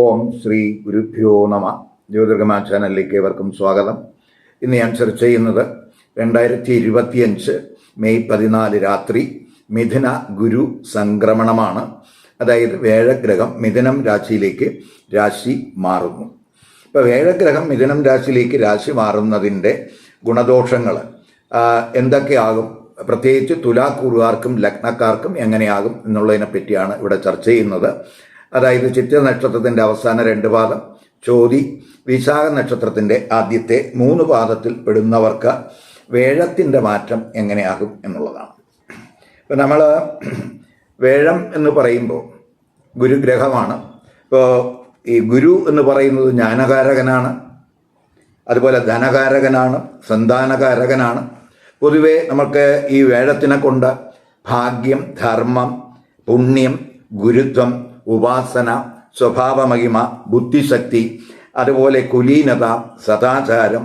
ഓം ശ്രീ ഗുരുഭ്യോ നമ. ജ്യോതിർഗമ ചാനലിലേക്ക് ഏവർക്കും സ്വാഗതം. ഇന്ന് ഞാൻ ചർച്ച ചെയ്യുന്നത് രണ്ടായിരത്തി ഇരുപത്തിയഞ്ച് മെയ് പതിനാല് രാത്രി മിഥുന ഗുരു സംക്രമണമാണ്. അതായത് വേഴഗ്രഹം മിഥുനം രാശിയിലേക്ക് രാശി മാറുന്നു. ഇപ്പോൾ വേഴഗ്രഹം മിഥുനം രാശിയിലേക്ക് രാശി മാറുന്നതിന്റെ ഗുണദോഷങ്ങൾ എന്തൊക്കെയാകും? പ്രത്യേകിച്ച് തുലാക്കൂറുകാർക്കും ലഗ്നക്കാർക്കും എങ്ങനെയാകും എന്നുള്ളതിനെ പറ്റിയാണ് ഇവിടെ ചർച്ച ചെയ്യുന്നത്. അതായത് ചിത്ര നക്ഷത്രത്തിന്റെ അവസാന രണ്ട് പാദം ചോതി വിശാഖ നക്ഷത്രത്തിന്റെ ആദ്യത്തെ മൂന്ന് പാദത്തിൽ പെടുന്നവർക്ക് വേഴത്തിന്റെ മാറ്റം എങ്ങനെയാകും എന്നുള്ളതാണ്. ഇപ്പം നമ്മൾ വേഴം എന്ന് പറയുമ്പോൾ ഗുരുഗ്രഹമാണ്. ഇപ്പോൾ ഈ ഗുരു എന്ന് പറയുന്നത് ജ്ഞാനകാരകനാണ് അതുപോലെ ധനകാരകനാണ് സന്താനകാരകനാണ്. പൊതുവെ നമുക്ക് ഈ വേഴത്തിനെ കൊണ്ട് ഭാഗ്യം ധർമ്മം പുണ്യം ഗുരുത്വം ഉപാസന സ്വഭാവമഹിമ ബുദ്ധിശക്തി അതുപോലെ കുലീനത സദാചാരം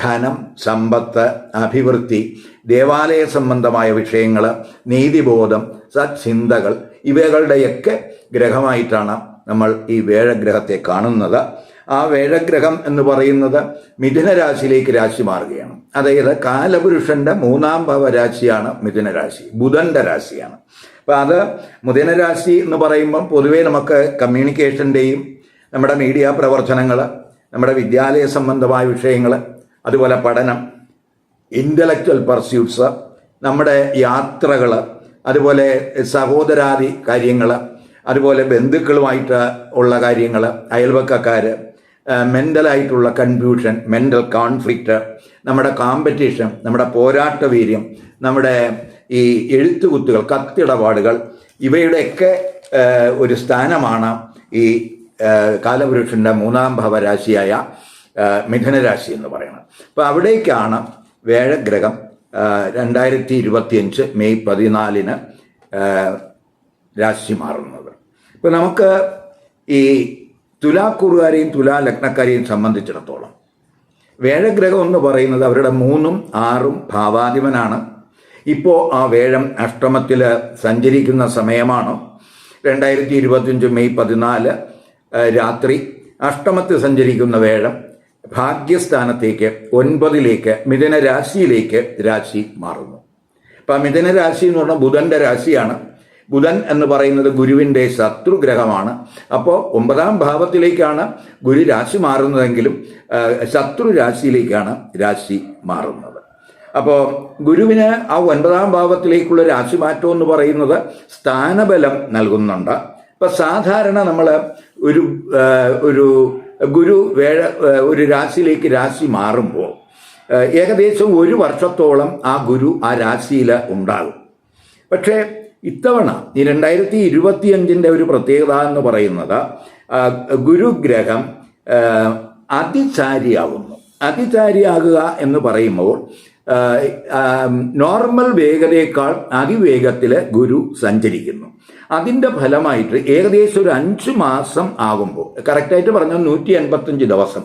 ധനം സമ്പത്ത് അഭിവൃദ്ധി ദേവാലയ സംബന്ധമായ വിഷയങ്ങൾ നീതിബോധം സച്ചിന്തകൾ ഇവകളുടെയൊക്കെ ഗ്രഹമായിട്ടാണ് നമ്മൾ ഈ വേഴഗ്രഹത്തെ കാണുന്നത്. ആ വേഴഗ്രഹം എന്ന് പറയുന്നത് മിഥുനരാശിയിലേക്ക് രാശി മാറുകയാണ്. അതായത് കാലപുരുഷന്റെ മൂന്നാം ഭാവരാശിയാണ് മിഥുനരാശി ബുധന്റെ രാശിയാണ്. അപ്പം അത് മുതിന രാശി എന്ന് പറയുമ്പം പൊതുവേ നമുക്ക് കമ്മ്യൂണിക്കേഷന്റെയും നമ്മുടെ മീഡിയ പ്രവർത്തനങ്ങൾ നമ്മുടെ വിദ്യാലയ സംബന്ധമായ വിഷയങ്ങൾ അതുപോലെ പഠനം ഇന്റലക്ച്വൽ പർസ്യൂട്ട്സ് നമ്മുടെ യാത്രകൾ അതുപോലെ സഹോദരാദി കാര്യങ്ങൾ അതുപോലെ ബന്ധുക്കളുമായിട്ട് ഉള്ള കാര്യങ്ങൾ അയൽവക്കക്കാർ മെന്റലായിട്ടുള്ള കൺഫ്യൂഷൻ മെന്റൽ കോൺഫ്ലിക്റ്റ് നമ്മുടെ കോമ്പറ്റീഷൻ നമ്മുടെ പോരാട്ട വീര്യം നമ്മുടെ ഈ എഴുത്തുകുത്തുകൾ കത്തിടപാടുകൾ ഇവയുടെയൊക്കെ ഒരു സ്ഥാനമാണ് ഈ കാലപുരുഷന്റെ മൂന്നാം ഭാവരാശിയായ മിഥുനരാശി എന്ന് പറയുന്നത്. അപ്പോൾ അവിടേക്കാണ് വേഴഗ്രഹം രണ്ടായിരത്തി ഇരുപത്തിയഞ്ച് മെയ് പതിനാലിന് രാശി മാറുന്നത്. ഇപ്പം നമുക്ക് ഈ തുലാക്കൂറുകാരെയും തുലാ ലഗ്നക്കാരെയും സംബന്ധിച്ചിടത്തോളം വേഴഗ്രഹം എന്ന് പറയുന്നത് അവരുടെ മൂന്നും ആറും ഭാവാധിപനാണ്. ഇപ്പോൾ ആ വേഴം അഷ്ടമത്തിൽ സഞ്ചരിക്കുന്ന സമയമാണ്? രണ്ടായിരത്തി ഇരുപത്തിയഞ്ച് മെയ് പതിനാല് രാത്രി അഷ്ടമത്തിൽ സഞ്ചരിക്കുന്ന വേഴം ഭാഗ്യസ്ഥാനത്തേക്ക് ഒൻപതിലേക്ക് മിഥുന രാശിയിലേക്ക് രാശി മാറുന്നു. അപ്പം മിഥുന രാശി എന്ന് പറഞ്ഞാൽ ബുധന്റെ രാശിയാണ്. ബുധൻ എന്ന് പറയുന്നത് ഗുരുവിന്റെ ശത്രുഗ്രഹമാണ്. അപ്പോൾ ഒമ്പതാം ഭാവത്തിലേക്കാണ് ഗുരു രാശി മാറുന്നതെങ്കിലും ശത്രു രാശിയിലേക്കാണ് രാശി മാറുന്നത്. അപ്പോൾ ഗുരുവിന് ആ ഒൻപതാം ഭാവത്തിലേക്കുള്ള രാശിമാറ്റം എന്ന് പറയുന്നത് സ്ഥാനബലം നൽകുന്നുണ്ട്. ഇപ്പം സാധാരണ നമ്മൾ ഒരു ഒരു ഗുരു വേഴ ഒരു രാശിയിലേക്ക് രാശി മാറുമ്പോൾ ഏകദേശം ഒരു വർഷത്തോളം ആ ഗുരു ആ രാശിയിൽ ഉണ്ടാകും. പക്ഷേ ഇത്തവണ ഈ രണ്ടായിരത്തി ഇരുപത്തിയഞ്ചിന്റെ ഒരു പ്രത്യേകത എന്ന് പറയുന്നത് ഗുരുഗ്രഹം അതിചാരിയാവുന്നു. അതിചാരിയാകുക എന്ന് പറയുമ്പോൾ നോർമൽ വേഗതയേക്കാൾ അതിവേഗത്തിൽ ഗുരു സഞ്ചരിക്കുന്നു. അതിന്റെ ഫലമായിട്ട് ഏകദേശം ഒരു അഞ്ച് മാസം ആകുമ്പോൾ കറക്റ്റായിട്ട് പറഞ്ഞാൽ നൂറ്റി എൺപത്തഞ്ച് ദിവസം.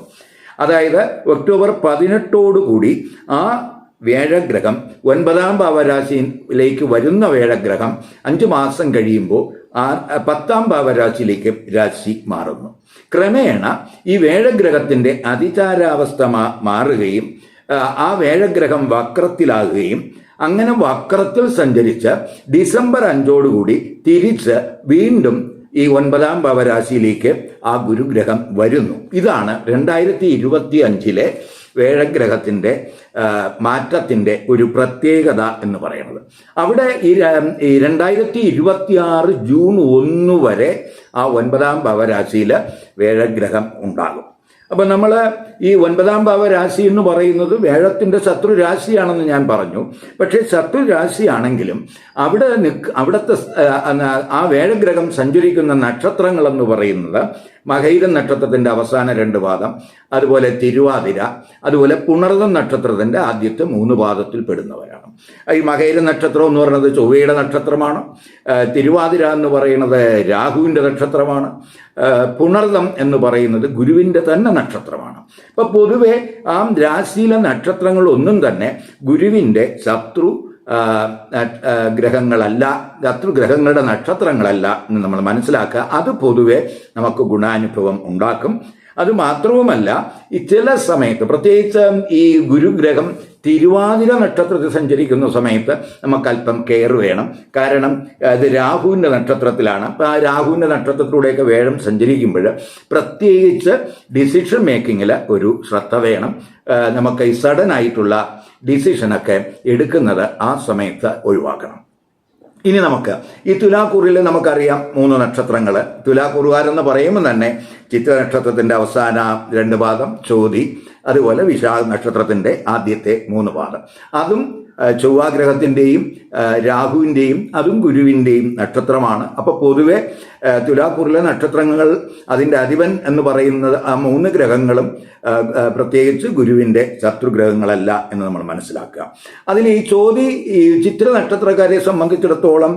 അതായത് ഒക്ടോബർ പതിനെട്ടോടുകൂടി ആ വേഴഗ്രഹം ഒൻപതാം ഭാവരാശിയിലേക്ക് വരുന്ന വേഴഗ്രഹം അഞ്ച് മാസം കഴിയുമ്പോൾ ആ പത്താം ഭാവരാശിയിലേക്ക് രാശി മാറുന്നു. ക്രമേണ ഈ വേഴഗ്രഹത്തിന്റെ അതിചാരാവസ്ഥ മാറുകയും ആ വേഴഗ്രഹം വക്രത്തിലാകുകയും അങ്ങനെ വക്രത്തിൽ സഞ്ചരിച്ച് ഡിസംബർ അഞ്ചോടുകൂടി തിരിച്ച് വീണ്ടും ഈ ഒൻപതാം ഭാവരാശിയിലേക്ക് ആ ഗുരുഗ്രഹം വരുന്നു. ഇതാണ് രണ്ടായിരത്തി ഇരുപത്തി അഞ്ചിലെ വേഴഗ്രഹത്തിന്റെ മാറ്റത്തിന്റെ ഒരു പ്രത്യേകത എന്ന് പറയുന്നത്. അവിടെ ഈ രണ്ടായിരത്തി ഇരുപത്തി ആറ് ജൂൺ ഒന്ന് വരെ ആ ഒൻപതാം ഭവരാശിയിൽ വേഴഗ്രഹം ഉണ്ടാകും. അപ്പം നമ്മൾ ഈ ഒൻപതാം ഭാവ രാശി എന്ന് പറയുന്നത് വേഴത്തിന്റെ ശത്രു രാശിയാണെന്ന് ഞാൻ പറഞ്ഞു. പക്ഷേ ശത്രു രാശിയാണെങ്കിലും അവിടെ നിക്ക് അവിടുത്തെ ആ വേഴഗ്രഹം സഞ്ചരിക്കുന്ന നക്ഷത്രങ്ങൾ എന്ന് പറയുന്നത് മകൈര നക്ഷത്രത്തിന്റെ അവസാന രണ്ട് പാദം അതുപോലെ തിരുവാതിര അതുപോലെ പുണർത നക്ഷത്രത്തിന്റെ ആദ്യത്തെ മൂന്ന് പാദത്തിൽ പെടുന്നവരാണ്. ഈ മകൈര നക്ഷത്രം എന്ന് പറയുന്നത് ചൊവ്വയുടെ നക്ഷത്രമാണ് തിരുവാതിര എന്ന് പറയുന്നത് രാഹുവിന്റെ നക്ഷത്രമാണ് പുണർതം എന്ന് പറയുന്നത് ഗുരുവിന്റെ തന്നെ നക്ഷത്രമാണ്. അപ്പോൾ പൊതുവെ ആ രാശിയിലെ നക്ഷത്രങ്ങളൊന്നും തന്നെ ഗുരുവിന്റെ ശത്രു ഗ്രഹങ്ങളല്ല ശത്രുഗ്രഹങ്ങളുടെ നക്ഷത്രങ്ങളല്ല എന്ന് നമ്മൾ മനസ്സിലാക്കുക. അത് പൊതുവെ നമുക്ക് ഗുണാനുഭവം ഉണ്ടാക്കും. അത് മാത്രവുമല്ല ഈ ചില സമയത്ത് പ്രത്യേകിച്ച് ഈ ഗുരുഗ്രഹം തിരുവാതിര നക്ഷത്രത്തിൽ സഞ്ചരിക്കുന്ന സമയത്ത് നമുക്ക് അല്പം കെയർ വേണം. കാരണം അത് രാഹുവിന്റെ നക്ഷത്രത്തിലാണ്. അപ്പോൾ ആ രാഹുവിന്റെ നക്ഷത്രത്തിലൂടെയൊക്കെ വേഴം സഞ്ചരിക്കുമ്പോൾ പ്രത്യേകിച്ച് ഡിസിഷൻ മേക്കിങ്ങിൽ ഒരു ശ്രദ്ധ വേണം. നമുക്ക് ഈ സഡൻ ആയിട്ടുള്ള ഡിസിഷനൊക്കെ എടുക്കുന്നത് ആ സമയത്ത് ഒഴിവാക്കണം. ഇനി നമുക്ക് ഈ തുലാക്കൂറിൽ നമുക്കറിയാം മൂന്ന് നക്ഷത്രങ്ങൾ തുലാക്കൂറുകാരെന്ന് പറയുമ്പോൾ തന്നെ ചിത്ര നക്ഷത്രത്തിന്റെ അവസാന രണ്ട് പാദം ചോതി അതുപോലെ വിശാഖ നക്ഷത്രത്തിന്റെ ആദ്യത്തെ മൂന്ന് പാദം അതും ചൊവ്വാഗ്രഹത്തിന്റെയും രാഹുവിന്റെയും അതും ഗുരുവിന്റെയും നക്ഷത്രമാണ്. അപ്പോൾ പൊതുവെ തുലാക്കൂറിലെ നക്ഷത്രങ്ങൾ അതിന്റെ അധിപൻ എന്ന് പറയുന്നത് ആ മൂന്ന് ഗ്രഹങ്ങളും പ്രത്യേകിച്ച് ഗുരുവിന്റെ ശത്രുഗ്രഹങ്ങളല്ല എന്ന് നമ്മൾ മനസ്സിലാക്കുക. അതിൽ ഈ ചോതി ഈ ചിത്ര നക്ഷത്രക്കാരെ സംബന്ധിച്ചിടത്തോളം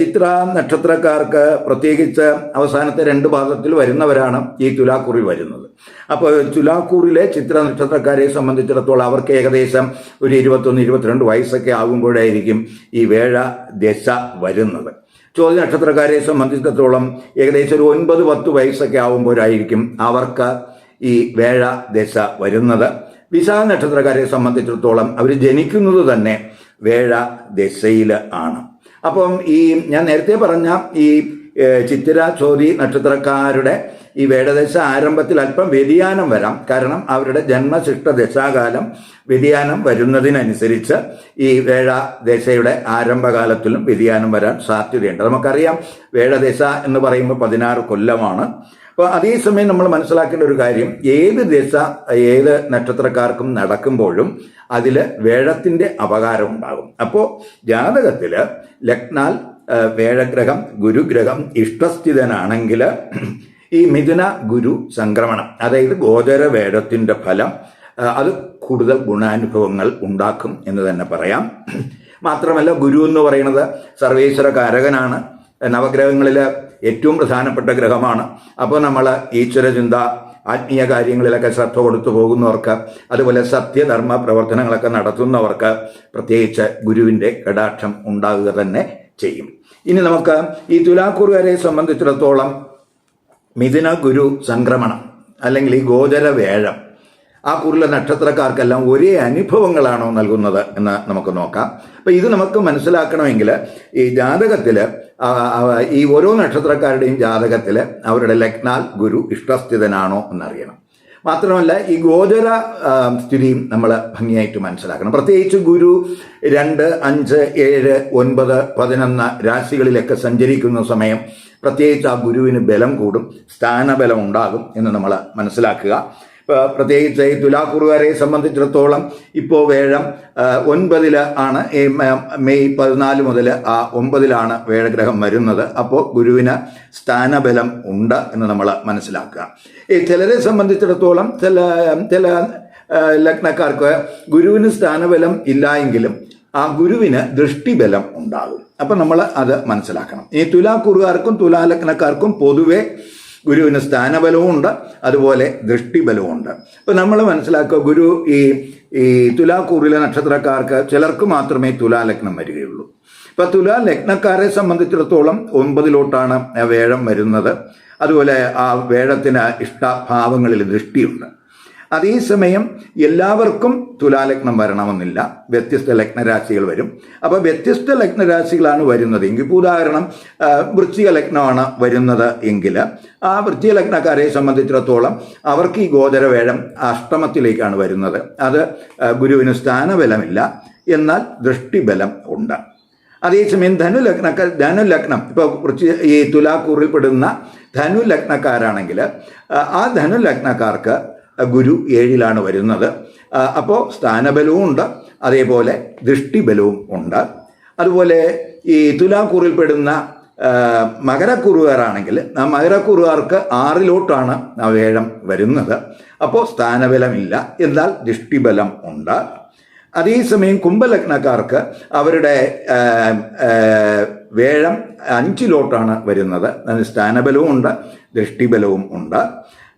ചിത്ര നക്ഷത്രക്കാർക്ക് പ്രത്യേകിച്ച് അവസാനത്തെ രണ്ട് ഭാഗത്തിൽ വരുന്നവരാണ് ഈ തുലാക്കൂറിൽ വരുന്നത്. അപ്പോൾ തുലാക്കൂറിലെ ചിത്ര നക്ഷത്രക്കാരെ സംബന്ധിച്ചിടത്തോളം അവർക്ക് ഏകദേശം ഒരു ഇരുപത്തൊന്ന് ഇരുപത്തിരണ്ട് വയസ്സൊക്കെ ആകുമ്പോഴായിരിക്കും ഈ വേഴ ദശ വരുന്നത്. ചോദ്യ നക്ഷത്രക്കാരെ സംബന്ധിച്ചിടത്തോളം ഏകദേശം ഒരു ഒൻപത് പത്ത് വയസ്സൊക്കെ ആകുമ്പോഴായിരിക്കും അവർക്ക് ഈ വേഴ ദശ വരുന്നത്. വിശാഖ നക്ഷത്രക്കാരെ സംബന്ധിച്ചിടത്തോളം അവർ ജനിക്കുന്നത് തന്നെ വേഴ ദശയിൽ ആണ്. അപ്പം ഈ ഞാൻ നേരത്തെ പറഞ്ഞ ഈ ചിത്തിര ചോതി നക്ഷത്രക്കാരുടെ ഈ വേടദശ ആരംഭത്തിൽ അല്പം വ്യതിയാനം വരാം. കാരണം അവരുടെ ജന്മശിഷ്ട ദശാകാലം വ്യതിയാനം വരുന്നതിനനുസരിച്ച് ഈ വേഴ ദശയുടെ ആരംഭകാലത്തിലും വ്യതിയാനം വരാൻ സാധ്യതയുണ്ട്. നമുക്കറിയാം വേഴദശ എന്ന് പറയുമ്പോൾ പതിനാറ് കൊല്ലമാണ്. അപ്പോൾ അതേസമയം നമ്മൾ മനസ്സിലാക്കേണ്ട ഒരു കാര്യം ഏത് ദശ ഏത് നക്ഷത്രക്കാർക്കും നടക്കുമ്പോഴും അതിൽ വേഴത്തിന്റെ അപകാരം ഉണ്ടാകും. അപ്പോൾ ജാതകത്തിൽ ലഗ്നാൽ വേഴഗ്രഹം ഗുരുഗ്രഹം ഇഷ്ടസ്ഥിതനാണെങ്കിൽ ഈ മിഥുന ഗുരു സംക്രമണം അതായത് ഗോചര വേദത്തിന്റെ ഫലം അത് കൂടുതൽ ഗുണാനുഭവങ്ങൾ ഉണ്ടാക്കും എന്ന് തന്നെ പറയാം. മാത്രമല്ല ഗുരു എന്ന് പറയുന്നത് സർവേശ്വര കാരകനാണ് നവഗ്രഹങ്ങളിൽ ഏറ്റവും പ്രധാനപ്പെട്ട ഗ്രഹമാണ്. അപ്പോൾ നമ്മൾ ഈശ്വരചിന്ത ആത്മീയ കാര്യങ്ങളിലൊക്കെ ശ്രദ്ധ കൊടുത്തു പോകുന്നവർക്ക് അതുപോലെ സത്യധർമ്മ പ്രവർത്തനങ്ങളൊക്കെ നടത്തുന്നവർക്ക് പ്രത്യേകിച്ച് ഗുരുവിന്റെ കടാക്ഷം ഉണ്ടാകുക തന്നെ ചെയ്യും. ഇനി നമുക്ക് ഈ തുലാക്കൂറുകാരെ സംബന്ധിച്ചിടത്തോളം മിഥുന ഗുരു സംക്രമണം അല്ലെങ്കിൽ ഈ ഗോചര വേഴം ആ കുറിലെ നക്ഷത്രക്കാർക്കെല്ലാം ഒരേ അനുഭവങ്ങളാണോ നൽകുന്നത് എന്ന് നമുക്ക് നോക്കാം. അപ്പം ഇത് നമുക്ക് മനസ്സിലാക്കണമെങ്കിൽ ഈ ജാതകത്തിൽ ഈ ഓരോ നക്ഷത്രക്കാരുടെയും ജാതകത്തിൽ അവരുടെ ലഗ്നാൽ ഗുരു ഇഷ്ടസ്ഥിതനാണോ എന്നറിയണം. മാത്രമല്ല ഈ ഗോചര സ്ഥിതിയും നമ്മൾ ഭംഗിയായിട്ട് മനസ്സിലാക്കണം. പ്രത്യേകിച്ച് ഗുരു രണ്ട് അഞ്ച് ഏഴ് ഒൻപത് പതിനൊന്ന് രാശികളിലൊക്കെ സഞ്ചരിക്കുന്ന സമയം പ്രത്യേകിച്ച് ആ ഗുരുവിന് ബലം കൂടും സ്ഥാനബലം ഉണ്ടാകും എന്ന് നമ്മൾ മനസ്സിലാക്കുക. പ്രത്യേകിച്ച് ഈ തുലാക്കുറുകാരെ സംബന്ധിച്ചിടത്തോളം ഇപ്പോൾ വേഴം ഒൻപതിൽ ആണ് ഈ മെയ് പതിനാല് മുതൽ ആ ഒമ്പതിലാണ് വേഴഗ്രഹം വരുന്നത്. അപ്പോൾ ഗുരുവിന് സ്ഥാനബലം ഉണ്ട് എന്ന് നമ്മൾ മനസ്സിലാക്കുക. ഈ ചിലരെ സംബന്ധിച്ചിടത്തോളം ചില ചില ലഗ്നക്കാർക്ക് ഗുരുവിന് സ്ഥാനബലം ഇല്ലായെങ്കിലും ആ ഗുരുവിന് ദൃഷ്ടിബലം ഉണ്ടാകും. അപ്പം നമ്മൾ അത് മനസ്സിലാക്കണം. ഈ തുലാക്കുറുകാർക്കും തുലാലഗ്നക്കാർക്കും പൊതുവെ ഗുരുവിന് സ്ഥാനബലവും ഉണ്ട് അതുപോലെ ദൃഷ്ടിബലവും ഉണ്ട് അപ്പം നമ്മൾ മനസ്സിലാക്കുക ഗുരു ഈ ഈ തുലാക്കൂറിലെ നക്ഷത്രക്കാർക്ക് ചിലർക്ക് മാത്രമേ തുലാലഗ്നം വരികയുള്ളൂ. ഇപ്പം തുലാ ലഗ്നക്കാരെ സംബന്ധിച്ചിടത്തോളം ഒമ്പതിലോട്ടാണ് വേഴം വരുന്നത്. അതുപോലെ ആ വേഴത്തിന് ഇഷ്ടഭാവങ്ങളിൽ ദൃഷ്ടിയുണ്ട്. അതേസമയം എല്ലാവർക്കും തുലാലഗ്നം വരണമെന്നില്ല. വ്യത്യസ്ത ലഗ്നരാശികൾ വരും. അപ്പോൾ വ്യത്യസ്ത ലഗ്നരാശികളാണ് വരുന്നത്. എങ്കിൽ ഉദാഹരണം വൃശ്ചിക ലഗ്നമാണ് വരുന്നത് എങ്കിൽ ആ വൃശ്ചിക ലഗ്നക്കാരെ സംബന്ധിച്ചിടത്തോളം അവർക്ക് ഈ ഗോചരവേഴം അഷ്ടമത്തിലേക്കാണ് വരുന്നത്. അത് ഗുരുവിന് സ്ഥാനബലമില്ല. എന്നാൽ ദൃഷ്ടിബലം ഉണ്ട്. അതേസമയം ധനുലഗ്നക്കാർ ധനുലഗ്നം ഇപ്പോൾ കുറച്ച് ഈ തുലാക്കൂറിൽ പെടുന്ന ധനുലഗ്നക്കാരാണെങ്കിൽ ആ ധനുലഗ്നക്കാർക്ക് ഗുരു ഏഴിലാണ് വരുന്നത്. അപ്പോൾ സ്ഥാനബലവും ഉണ്ട് അതേപോലെ ദൃഷ്ടിബലവും ഉണ്ട്. അതുപോലെ ഈ തുലാക്കുറിൽപ്പെടുന്ന മകരക്കുറുകാരാണെങ്കിൽ ആ മകരക്കുറുകാർക്ക് ആറിലോട്ടാണ് ആ വേഴം വരുന്നത്. അപ്പോൾ സ്ഥാനബലമില്ല എന്നാൽ ദൃഷ്ടിബലം ഉണ്ട്. അതേസമയം കുംഭലഗ്നക്കാർക്ക് അവരുടെ വേഴം അഞ്ചിലോട്ടാണ് വരുന്നത്. അതിന് സ്ഥാനബലവും ഉണ്ട് ദൃഷ്ടിബലവും ഉണ്ട്.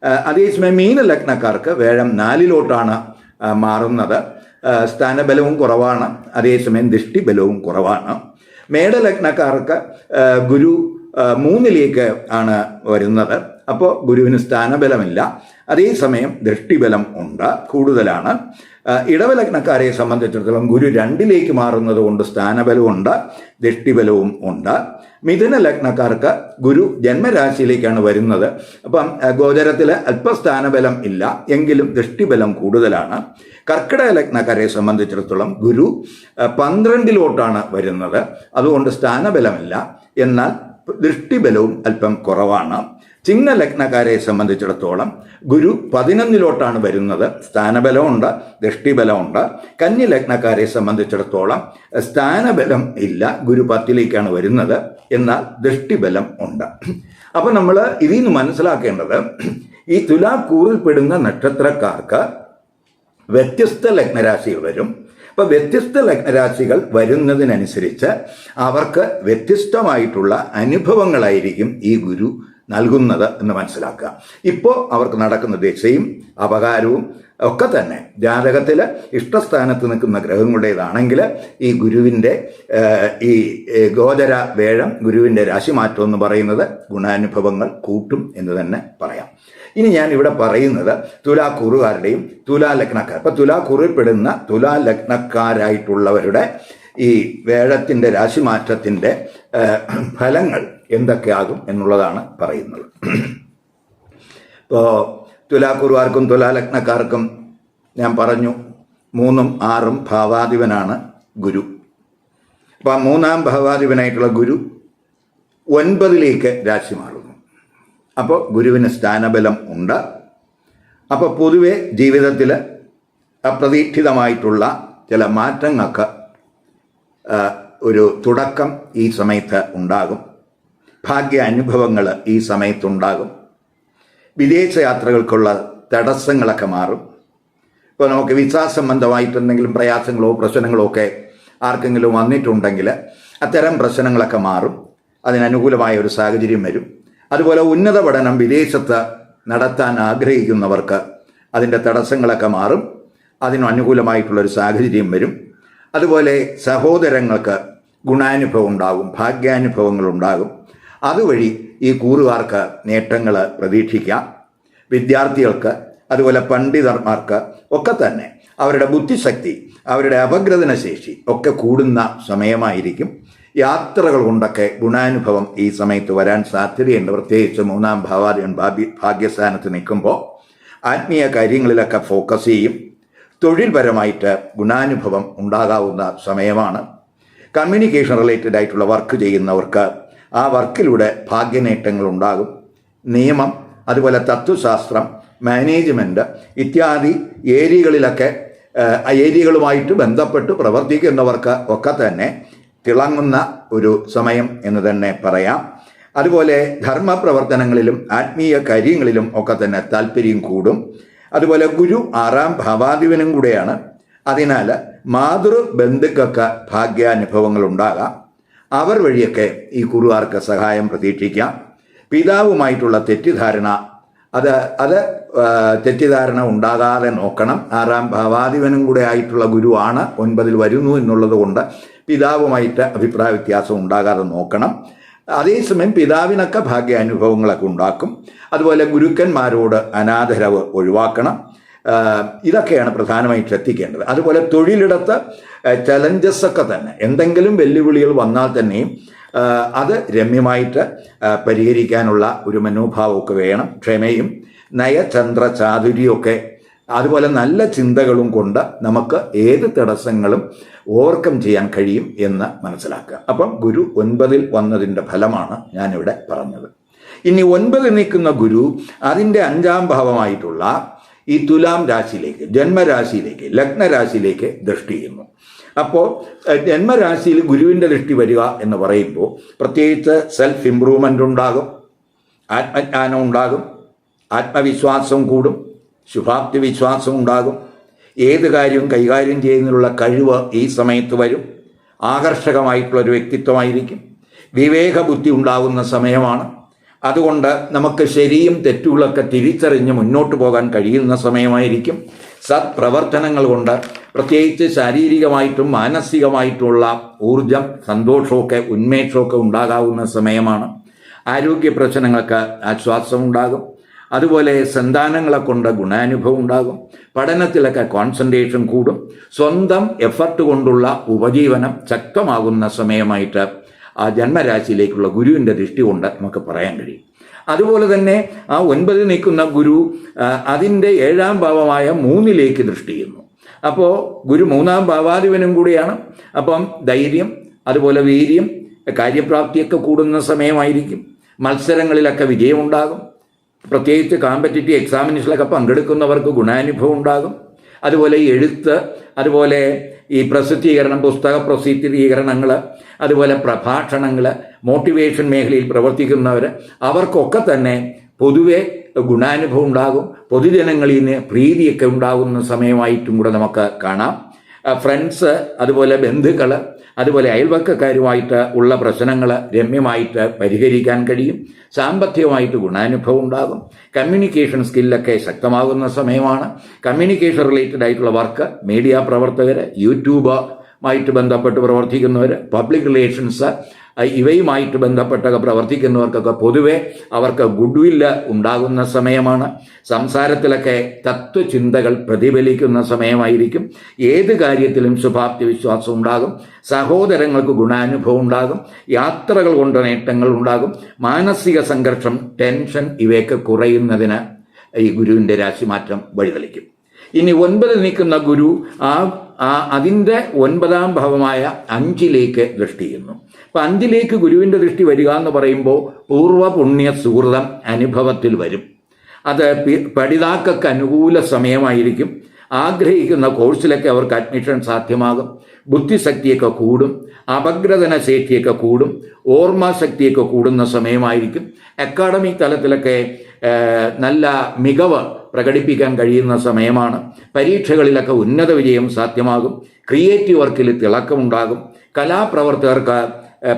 അതേസമയം മീനലഗ്നക്കാർക്ക് വേഴം നാലിലോട്ടാണ് മാറുന്നത്. സ്ഥാനബലവും കുറവാണ്. അതേസമയം ദൃഷ്ടിബലവും കുറവാണ്. മേടലഗ്നക്കാർക്ക് ഗുരു മൂന്നിലേക്ക് ആണ് വരുന്നത്. അപ്പോൾ ഗുരുവിന് സ്ഥാനബലമില്ല. അതേസമയം ദൃഷ്ടിബലം ഉണ്ട് കൂടുതലാണ്. ഇടവലഗ്നക്കാരെ സംബന്ധിച്ചിടത്തോളം ഗുരു രണ്ടിലേക്ക് മാറുന്നത് കൊണ്ട് സ്ഥാനബലമുണ്ട് ദൃഷ്ടിബലവും ഉണ്ട്. മിഥുന ലഗ്നക്കാർക്ക് ഗുരു ജന്മരാശിയിലേക്കാണ് വരുന്നത്. അപ്പം ഗോചരത്തിൽ അല്പസ്ഥാനബലം ഇല്ല എങ്കിലും ദൃഷ്ടിബലം കൂടുതലാണ്. കർക്കിടക ലഗ്നക്കാരെ സംബന്ധിച്ചിടത്തോളം ഗുരു പന്ത്രണ്ടിലോട്ടാണ് വരുന്നത്. അതുകൊണ്ട് സ്ഥാനബലമില്ല. എന്നാൽ ദൃഷ്ടിബലവും അല്പം കുറവാണ്. ചിങ്ങ ലഗ്നക്കാരെ സംബന്ധിച്ചിടത്തോളം ഗുരു പതിനൊന്നിലോട്ടാണ് വരുന്നത്. സ്ഥാനബലമുണ്ട് ദൃഷ്ടിബലമുണ്ട്. കന്നി ലഗ്നക്കാരെ സംബന്ധിച്ചിടത്തോളം സ്ഥാനബലം ഇല്ല ഗുരു പത്തിലേക്കാണ് വരുന്നത്. എന്നാൽ ദൃഷ്ടിബലം ഉണ്ട്. അപ്പം നമ്മൾ ഇതിൽ നിന്ന് മനസ്സിലാക്കേണ്ടത് ഈ തുലാക്കൂറിൽപ്പെടുന്ന നക്ഷത്രക്കാർക്ക് വ്യത്യസ്ത ലഗ്നരാശികൾ വരും. അപ്പം വ്യത്യസ്ത ലഗ്നരാശികൾ വരുന്നതിനനുസരിച്ച് അവർക്ക് വ്യത്യസ്തമായിട്ടുള്ള അനുഭവങ്ങളായിരിക്കും ഈ ഗുരു നൽകുന്നത് എന്ന് മനസ്സിലാക്കുക. ഇപ്പോൾ അവർക്ക് നടക്കുന്ന ദിശയും അപകാരവും ഒക്കെ തന്നെ. ജാതകത്തിൽ ഇഷ്ടസ്ഥാനത്ത് നിൽക്കുന്ന ഗ്രഹങ്ങളുടേതാണെങ്കിൽ ഈ ഗുരുവിന്റെ ഈ ഗോചര വേഴം ഗുരുവിന്റെ രാശിമാറ്റം എന്ന് പറയുന്നത് ഗുണാനുഭവങ്ങൾ കൂട്ടും എന്ന് തന്നെ പറയാം. ഇനി ഞാൻ ഇവിടെ പറയുന്നത് തുലാക്കൂറുകാരുടെയും തുലാലഗ്നക്കാർ. ഇപ്പം തുലാക്കൂറിൽപ്പെടുന്ന തുലാ ലഗ്നക്കാരായിട്ടുള്ളവരുടെ ഈ വേഴത്തിന്റെ രാശിമാറ്റത്തിന്റെ ഫലങ്ങൾ എന്തൊക്കെയാകും എന്നുള്ളതാണ് പറയുന്നത്. ഇപ്പോൾ തുലാക്കുരുവാർക്കും തുലാലഗ്നക്കാർക്കും ഞാൻ പറഞ്ഞു മൂന്നും ആറും ഭാവാധിപനാണ് ഗുരു. അപ്പം മൂന്നാം ഭാവാധിപനായിട്ടുള്ള ഗുരു ഒൻപതിലേക്ക് രാശി മാറുന്നു. അപ്പോൾ ഗുരുവിന് സ്ഥാനബലം ഉണ്ട്. അപ്പോൾ പൊതുവെ ജീവിതത്തിൽ അപ്രതീക്ഷിതമായിട്ടുള്ള ചില മാറ്റങ്ങൾക്ക് ഒരു തുടക്കം ഈ സമയത്ത് ഉണ്ടാകും. ഭാഗ്യ അനുഭവങ്ങൾ ഈ സമയത്തുണ്ടാകും. വിദേശ യാത്രകൾക്കുള്ള തടസ്സങ്ങളൊക്കെ മാറും. ഇപ്പോൾ നമുക്ക് വിസ സംബന്ധമായിട്ട് എന്തെങ്കിലും പ്രയാസങ്ങളോ പ്രശ്നങ്ങളോ ഒക്കെ ആർക്കെങ്കിലും വന്നിട്ടുണ്ടെങ്കിൽ അത്തരം പ്രശ്നങ്ങളൊക്കെ മാറും. അതിനനുകൂലമായ ഒരു സാഹചര്യം വരും. അതുപോലെ ഉന്നത പഠനം വിദേശത്ത് നടത്താൻ ആഗ്രഹിക്കുന്നവർക്ക് അതിന്റെ തടസ്സങ്ങളൊക്കെ മാറും. അതിനും അനുകൂലമായിട്ടുള്ളൊരു സാഹചര്യം വരും. അതുപോലെ സഹോദരങ്ങൾക്ക് ഗുണാനുഭവം ഉണ്ടാകും ഭാഗ്യാനുഭവങ്ങൾ ഉണ്ടാകും. അതുവഴി ഈ കൂറുകാർക്ക് നേട്ടങ്ങൾ പ്രതീക്ഷിക്കാം. വിദ്യാർത്ഥികൾക്ക് അതുപോലെ പണ്ഡിതന്മാർക്ക് ഒക്കെ തന്നെ അവരുടെ ബുദ്ധിശക്തി അവരുടെ അപഗ്രഥന ശേഷി ഒക്കെ കൂടുന്ന സമയമായിരിക്കും. യാത്രകൾ കൊണ്ടൊക്കെ ഗുണാനുഭവം ഈ സമയത്ത് വരാൻ സാധ്യതയുണ്ട്. പ്രത്യേകിച്ച് മൂന്നാം ഭാവാദിവൻ ഭാഗ്യ ഭാഗ്യസ്ഥാനത്ത് നിൽക്കുമ്പോൾ ആത്മീയ കാര്യങ്ങളിലൊക്കെ ഫോക്കസ് ചെയ്യും. തൊഴിൽപരമായിട്ട് ഗുണാനുഭവം ഉണ്ടാകാവുന്ന സമയമാണ്. കമ്മ്യൂണിക്കേഷൻ റിലേറ്റഡ് ആയിട്ടുള്ള വർക്ക് ചെയ്യുന്നവർക്ക് ആ വർക്കിലൂടെ ഭാഗ്യനേട്ടങ്ങൾ ഉണ്ടാകും നിയമം അതുപോലെ തത്വശാസ്ത്രം മാനേജ്മെന്റ് ഇത്യാദി ഏരിയകളിലൊക്കെ ഏരിയകളുമായിട്ട് ബന്ധപ്പെട്ട് പ്രവർത്തിക്കുന്നവർക്ക് ഒക്കെ തന്നെ തിളങ്ങുന്ന ഒരു സമയം എന്ന് തന്നെ പറയാം. അതുപോലെ ധർമ്മപ്രവർത്തനങ്ങളിലും ആത്മീയ കാര്യങ്ങളിലും ഒക്കെ തന്നെ താല്പര്യം കൂടും. അതുപോലെ ഗുരു ആറാം ഭാവാധിപനും കൂടെയാണ്. അതിനാൽ മാതൃ ബന്ധുക്കൾക്ക് ഭാഗ്യാനുഭവങ്ങൾ ഉണ്ടാകാം. അവർ വഴിയൊക്കെ ഈ കുറുവാർക്ക് സഹായം പ്രതീക്ഷിക്കാം. പിതാവുമായിട്ടുള്ള തെറ്റിദ്ധാരണ അത് അത് തെറ്റിദ്ധാരണ ഉണ്ടാകാതെ നോക്കണം. ആറാം ഭാവാധിപനും കൂടെ ആയിട്ടുള്ള ഗുരുവാണ് ഒൻപതിൽ വരുന്നു എന്നുള്ളത് കൊണ്ട് പിതാവുമായിട്ട് അഭിപ്രായ വ്യത്യാസം ഉണ്ടാകാതെ നോക്കണം. അതേസമയം പിതാവിനൊക്കെ ഭാഗ്യാനുഭവങ്ങളൊക്കെ ഉണ്ടാക്കും. അതുപോലെ ഗുരുക്കന്മാരോട് അനാദരവ് ഒഴിവാക്കണം. ഇതൊക്കെയാണ് പ്രധാനമായിട്ട് ശ്രദ്ധിക്കേണ്ടത് അതുപോലെ തൊഴിലിടത്ത് ചലഞ്ചസ് ഒക്കെ തന്നെ. എന്തെങ്കിലും വെല്ലുവിളികൾ വന്നാൽ തന്നെയും അത് രമ്യമായിട്ട് പരിഹരിക്കാനുള്ള ഒരു മനോഭാവമൊക്കെ വേണം. ക്ഷമയും നയതന്ത്ര ചാതുര്യമൊക്കെ അതുപോലെ നല്ല ചിന്തകളും കൊണ്ട് നമുക്ക് ഏത് തടസ്സങ്ങളും ഓവർകം ചെയ്യാൻ കഴിയും എന്ന് മനസ്സിലാക്കുക. അപ്പം ഗുരു ഒൻപതിൽ വന്നതിന്റെ ഫലമാണ് ഞാനിവിടെ പറഞ്ഞത്. ഇനി ഒൻപത് നിൽക്കുന്ന ഗുരു അതിന്റെ അഞ്ചാം ഭാവമായിട്ടുള്ള ഈ തുലാം രാശിയിലേക്ക് ജന്മരാശിയിലേക്ക് ലഗ്നരാശിയിലേക്ക് ദൃഷ്ടി ചെയ്യുന്നു. അപ്പോൾ ജന്മരാശിയിൽ ഗുരുവിന്റെ ദൃഷ്ടി വരിക എന്ന് പറയുമ്പോൾ പ്രത്യേകിച്ച് സെൽഫ് ഇമ്പ്രൂവ്മെന്റ് ഉണ്ടാകും ആത്മജ്ഞാനം ഉണ്ടാകും ആത്മവിശ്വാസം കൂടും ശുഭാപ്തി വിശ്വാസം ഉണ്ടാകും ഏത് കാര്യവും കൈകാര്യം ചെയ്യുന്നതിനുള്ള കഴിവ് ഈ സമയത്ത് വരും ആകർഷകമായിട്ടുള്ളൊരു വ്യക്തിത്വമായിരിക്കും വിവേക ബുദ്ധി ഉണ്ടാകുന്ന സമയമാണ് അതുകൊണ്ട് നമുക്ക് ശരിയും തെറ്റുകളൊക്കെ തിരിച്ചറിഞ്ഞ് മുന്നോട്ട് പോകാൻ കഴിയുന്ന സമയമായിരിക്കും. സത്പ്രവർത്തനങ്ങൾ കൊണ്ട് പ്രത്യേകിച്ച് ശാരീരികമായിട്ടും മാനസികമായിട്ടുള്ള ഊർജം സന്തോഷമൊക്കെ ഉന്മേഷമൊക്കെ ഉണ്ടാകാവുന്ന സമയമാണ്. ആരോഗ്യ പ്രശ്നങ്ങൾക്ക് ആശ്വാസമുണ്ടാകും. അതുപോലെ സന്താനങ്ങളെ കൊണ്ട് ഗുണാനുഭവം ഉണ്ടാകും. പഠനത്തിലൊക്കെ കോൺസെൻട്രേഷൻ കൂടും. സ്വന്തം എഫർട്ട് കൊണ്ടുള്ള ഉപജീവനം ശക്തമാകുന്ന സമയമായിട്ട് ആ ജന്മരാശിയിലേക്കുള്ള ഗുരുവിന്റെ ദൃഷ്ടി കൊണ്ട് നമുക്ക് പറയാൻ കഴിയും. അതുപോലെ തന്നെ ആ ഒൻപതിൽ നിൽക്കുന്ന ഗുരു അതിന്റെ ഏഴാം ഭാവമായ മൂന്നിലേക്ക് ദൃഷ്ടി ചെയ്യുന്നു. അപ്പോൾ ഗുരു മൂന്നാം ഭാവാധിപനും കൂടിയാണ്. അപ്പം ധൈര്യം അതുപോലെ വീര്യം കാര്യപ്രാപ്തിയൊക്കെ കൂടുന്ന സമയമായിരിക്കും. മത്സരങ്ങളിലൊക്കെ വിജയമുണ്ടാകും. പ്രത്യേകിച്ച് കോമ്പറ്റേറ്റീവ് എക്സാമിനേഷനിലൊക്കെ പങ്കെടുക്കുന്നവർക്ക് ഗുണാനുഭവം ഉണ്ടാകും. അതുപോലെ എഴുത്ത് അതുപോലെ ഈ പ്രസിദ്ധീകരണം പുസ്തക പ്രസിദ്ധീകരണങ്ങൾ അതുപോലെ പ്രഭാഷണങ്ങൾ മോട്ടിവേഷൻ മേഖലയിൽ പ്രവർത്തിക്കുന്നവർ അവർക്കൊക്കെ തന്നെ പൊതുവെ ഗുണാനുഭവം ഉണ്ടാകും. പൊതുജനങ്ങളിൽ നിന്ന് പ്രീതിയൊക്കെ ഉണ്ടാകുന്ന സമയമായിട്ടും കൂടെ നമുക്ക് കാണാം. ഫ്രണ്ട്സ് അതുപോലെ ബന്ധുക്കൾ അതുപോലെ അയൽവക്കക്കാരുമായിട്ട് ഉള്ള പ്രശ്നങ്ങൾ രമ്യമായിട്ട് പരിഹരിക്കാൻ കഴിയും. സാമ്പത്തികമായിട്ട് ഗുണാനുഭവം ഉണ്ടാകും. കമ്മ്യൂണിക്കേഷൻ സ്കില്ലൊക്കെ ശക്തമാകുന്ന സമയമാണ്. കമ്മ്യൂണിക്കേഷൻ റിലേറ്റഡ് ആയിട്ടുള്ള വർക്ക് മീഡിയ പ്രവർത്തകർ യൂട്യൂബുമായിട്ട് ബന്ധപ്പെട്ട് പ്രവർത്തിക്കുന്നവർ പബ്ലിക് റിലേഷൻസ് ഇവയുമായിട്ട് ബന്ധപ്പെട്ടൊക്കെ പ്രവർത്തിക്കുന്നവർക്കൊക്കെ പൊതുവെ അവർക്ക് ഗുഡ് വില്ല് ഉണ്ടാകുന്ന സമയമാണ്. സംസാരത്തിലൊക്കെ തത്വചിന്തകൾ പ്രതിഫലിക്കുന്ന സമയമായിരിക്കും. ഏത് കാര്യത്തിലും ശുഭാപ്തി വിശ്വാസം ഉണ്ടാകും. സഹോദരങ്ങൾക്ക് ഗുണാനുഭവം ഉണ്ടാകും. യാത്രകൾ കൊണ്ട് നേട്ടങ്ങൾ ഉണ്ടാകും. മാനസിക സംഘർഷം ടെൻഷൻ ഇവയൊക്കെ കുറയുന്നതിന് ഈ ഗുരുവിന്റെ രാശിമാറ്റം വഴിതെളിക്കും. ഇനി ഒൻപത് നിൽക്കുന്ന ഗുരു ആ ആ അതിന്റെ ഒൻപതാം ഭാവമായ അഞ്ചിലേക്ക് ദൃഷ്ടി ചെയ്യുന്നു. അപ്പം അഞ്ചിലേക്ക് ഗുരുവിന്റെ ദൃഷ്ടി വരിക എന്ന് പറയുമ്പോൾ പൂർവ പുണ്യ സുഹൃതം അനുഭവത്തിൽ വരും. അത് പഠിതാക്കൾക്ക് അനുകൂല സമയമായിരിക്കും. ആഗ്രഹിക്കുന്ന കോഴ്സിലൊക്കെ അവർക്ക് അഡ്മിഷൻ സാധ്യമാകും. ബുദ്ധിശക്തിയൊക്കെ കൂടും. അപഗ്രഥന ശേഷിയൊക്കെ കൂടും. ഓർമ്മശക്തിയൊക്കെ കൂടുന്ന സമയമായിരിക്കും. അക്കാഡമിക് തലത്തിലൊക്കെ നല്ല മികവ് പ്രകടിപ്പിക്കാൻ കഴിയുന്ന സമയമാണ്. പരീക്ഷകളിലൊക്കെ ഉന്നത വിജയം സാധ്യമാകും. ക്രിയേറ്റീവ് വർക്കിൽ തിളക്കമുണ്ടാകും. കലാപ്രവർത്തകർക്ക്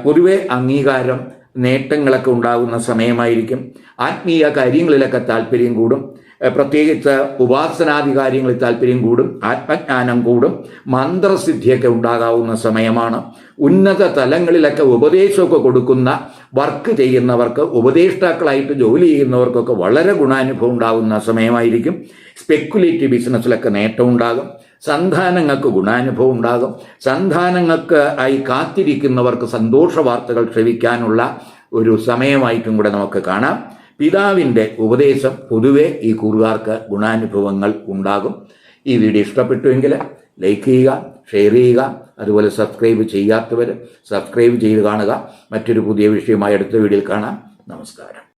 പൊതുവെ അംഗീകാരം നേട്ടങ്ങളൊക്കെ ഉണ്ടാകുന്ന സമയമായിരിക്കും. ആത്മീയ കാര്യങ്ങളിലൊക്കെ താല്പര്യം കൂടും. പ്രത്യേകിച്ച് ഉപാസനാദി കാര്യങ്ങളിൽ താല്പര്യം കൂടും ആത്മജ്ഞാനം കൂടും മന്ത്രസിദ്ധിയൊക്കെ ഉണ്ടാകാവുന്ന സമയമാണ്. ഉന്നത തലങ്ങളിലൊക്കെ ഉപദേശമൊക്കെ കൊടുക്കുന്ന വർക്ക് ചെയ്യുന്നവർക്ക് ഉപദേഷ്ടാക്കളായിട്ട് ജോലി ചെയ്യുന്നവർക്കൊക്കെ വളരെ ഗുണാനുഭവം ഉണ്ടാകുന്ന സമയമായിരിക്കും. സ്പെക്കുലേറ്റീവ് ബിസിനസ്സിലൊക്കെ നേട്ടം ഉണ്ടാകും. സന്താനങ്ങൾക്ക് ഗുണാനുഭവം ഉണ്ടാകും. സന്താനങ്ങൾക്ക് ആയി കാത്തിരിക്കുന്നവർക്ക് സന്തോഷ വാർത്തകൾ ശ്രവിക്കാനുള്ള ഒരു സമയമായിട്ടും കൂടെ നമുക്ക് കാണാം. പിതാവിന്റെ ഉപദേശം പൊതുവെ ഈ കൂറുകാർക്ക് ഗുണാനുഭവങ്ങൾ ഉണ്ടാകും. ഈ വീഡിയോ ഇഷ്ടപ്പെട്ടുവെങ്കിൽ ലൈക്ക് ചെയ്യുക ഷെയർ ചെയ്യുക അതുപോലെ സബ്സ്ക്രൈബ് ചെയ്യാത്തവർ സബ്സ്ക്രൈബ് ചെയ്ത് കാണുക. മറ്റൊരു പുതിയ വിഷയമായി അടുത്ത വീഡിയോയിൽ കാണാം. നമസ്കാരം.